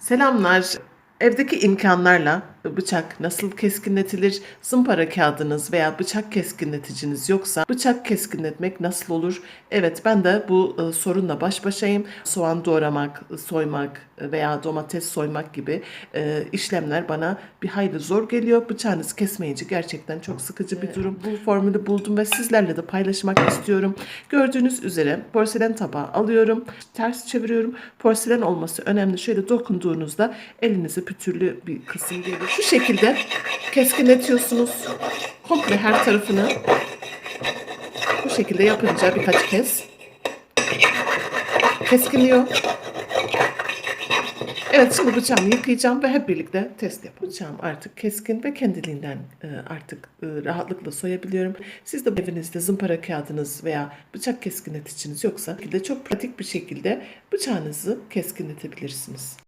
Selamlar. Evdeki imkanlarla bıçak nasıl keskinletilir? Zımpara kağıdınız veya bıçak keskinleticiniz yoksa bıçak keskinletmek nasıl olur? Evet ben de bu e, sorunla baş başayım. Soğan doğramak, soymak veya domates soymak gibi e, işlemler bana bir hayli zor geliyor. Bıçağınızı kesmeyince gerçekten çok sıkıcı bir durum. Bu formülü buldum ve sizlerle de paylaşmak istiyorum. Gördüğünüz üzere porselen tabağı alıyorum. Ters çeviriyorum. Porselen olması önemli. Şöyle dokunduğunuzda elinize pütürlü bir kısım gelir. Şu şekilde keskinletiyorsunuz. Komple her tarafını. Bu şekilde yapınca birkaç kez keskinliyor. Evet şimdi bıçağımı yıkayacağım ve hep birlikte test yapalım. Bıçağım artık keskin ve kendiliğinden e, artık e, rahatlıkla soyabiliyorum. Siz de evinizde zımpara kağıdınız veya bıçak keskinleticiniz yoksa de çok pratik bir şekilde bıçağınızı keskinletebilirsiniz.